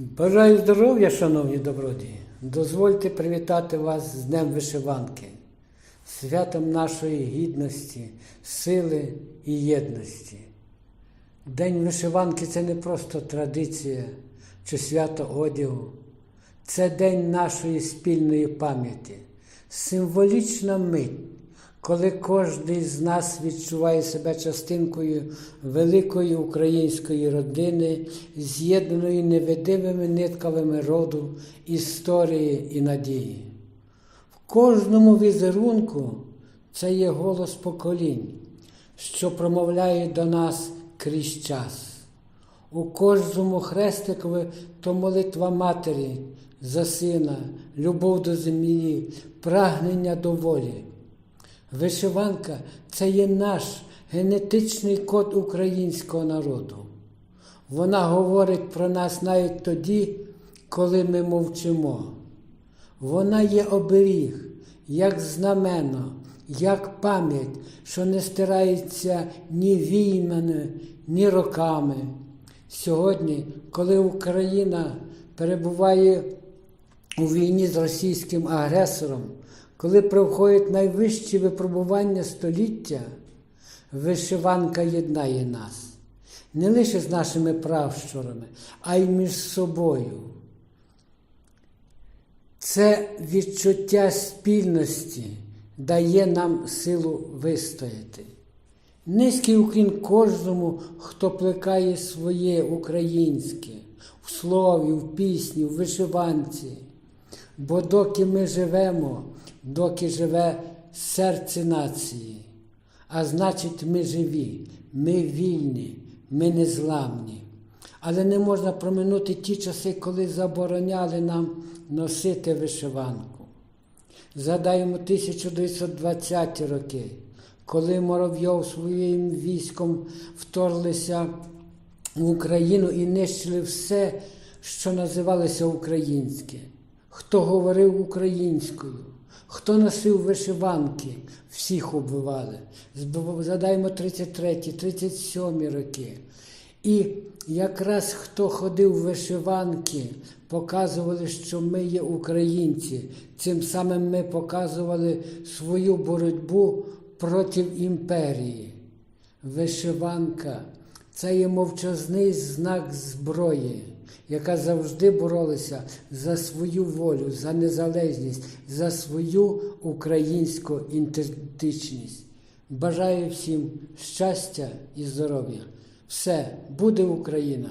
Бажаю здоров'я, шановні добродії. Дозвольте привітати вас з Днем Вишиванки, святом нашої гідності, сили і єдності. День вишиванки це не просто традиція чи свято одягу, це день нашої спільної пам'яті, символічна мить, коли кожен з нас відчуває себе частинкою великої української родини, з'єднаної невидимими нитками роду, історії і надії. В кожному візерунку це є голос поколінь, що промовляє до нас крізь час. У кожному хрестикові то молитва матері за сина, любов до землі, прагнення до волі. Вишиванка це є наш генетичний код українського народу. Вона говорить про нас навіть тоді, коли ми мовчимо. Вона є оберіг, як знамено, як пам'ять, що не стирається ні війнами, ні роками. Сьогодні, коли Україна перебуває у війні з російським агресором, коли проходять найвищі випробування століття, вишиванка єднає нас не лише з нашими пращурами, а й між собою. Це відчуття спільності дає нам силу вистояти. Низький уклін кожному, хто плекає своє українське в слові, в пісні, в вишиванці. Бо доки ми живемо, доки живе серце нації, а значить, ми живі, ми вільні, ми незламні. Але не можна проминути ті часи, коли забороняли нам носити вишиванку. Згадаємо 1920 роки, коли Моровйов своїм військом вторглися в Україну і нищили все, що називалося українське. Хто говорив українською, хто носив вишиванки, всіх убивали. Згадаємо 33, 37 роки. І якраз хто ходив в вишиванки, показували, що ми є українці. Цим самим ми показували свою боротьбу проти імперії. Вишиванка це є мовчазний знак зброї, яка завжди боролася за свою волю, за незалежність, за свою українську ідентичність. Бажаю всім щастя і здоров'я. Все буде Україна!